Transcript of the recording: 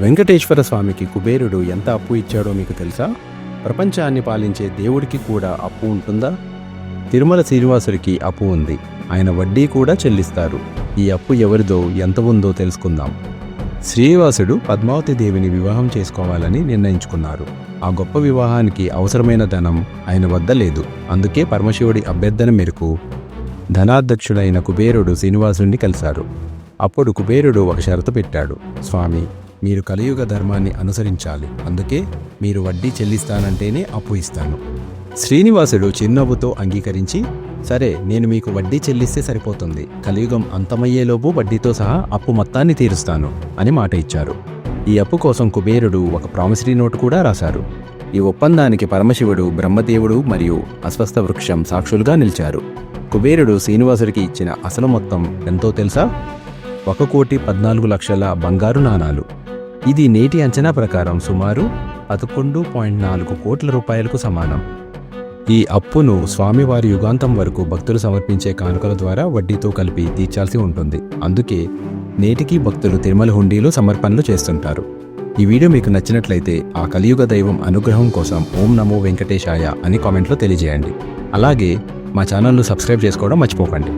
వెంకటేశ్వర స్వామికి కుబేరుడు ఎంత అప్పు ఇచ్చాడో మీకు తెలుసా? ప్రపంచాన్ని పాలించే దేవుడికి కూడా అప్పు ఉంటుందా? తిరుమల శ్రీనివాసుడికి అప్పు ఉంది. ఆయన వడ్డీ కూడా చెల్లిస్తారు. ఈ అప్పు ఎవరిదో ఎంత ఉందో తెలుసుకుందాం. శ్రీనివాసుడు పద్మావతి దేవిని వివాహం చేసుకోవాలని నిర్ణయించుకున్నారు. ఆ గొప్ప వివాహానికి అవసరమైన ధనం ఆయన వద్ద లేదు. అందుకే పరమశివుడి అభ్యర్థన మేరకు ధనాధ్యక్షుడైన కుబేరుడు శ్రీనివాసుడిని కలిశారు. అప్పుడు కుబేరుడు ఒక షరతు పెట్టాడు. స్వామి మీరు కలియుగ ధర్మాన్ని అనుసరించాలి. అందుకే మీరు వడ్డీ చెల్లిస్తానంటేనే అప్పు ఇస్తాను. శ్రీనివాసుడు చిరునవ్వుతో అంగీకరించి సరే నేను మీకు వడ్డీ చెల్లిస్తే సరిపోతుంది. కలియుగం అంతమయ్యేలోపు వడ్డీతో సహా అప్పు మొత్తాన్ని తీరుస్తాను అని మాట ఇచ్చారు. ఈ అప్పు కోసం కుబేరుడు ఒక ప్రామిసరీ నోటు కూడా రాశారు. ఈ ఒప్పందానికి పరమశివుడు బ్రహ్మదేవుడు మరియు అస్వస్థ వృక్షం సాక్షులుగా నిలిచారు. కుబేరుడు శ్రీనివాసుడికి ఇచ్చిన అసలు మొత్తం ఎంతో తెలుసా? ఒక కోటి పద్నాలుగు లక్షల బంగారు నాణాలు. ఇది నేటి అంచనా ప్రకారం సుమారు పదకొండు పాయింట్ నాలుగు కోట్ల రూపాయలకు సమానం. ఈ అప్పును స్వామివారి యుగాంతం వరకు భక్తులు సమర్పించే కానుకల ద్వారా వడ్డీతో కలిపి తీర్చాల్సి ఉంటుంది. అందుకే నేటికి భక్తులు తిరుమల హుండీలో సమర్పణలు చేస్తుంటారు. ఈ వీడియో మీకు నచ్చినట్లయితే ఆ కలియుగ దైవం అనుగ్రహం కోసం ఓం నమో వెంకటేశాయ అని కామెంట్లో తెలియజేయండి. అలాగే మా ఛానల్ను సబ్స్క్రైబ్ చేసుకోవడం మర్చిపోకండి.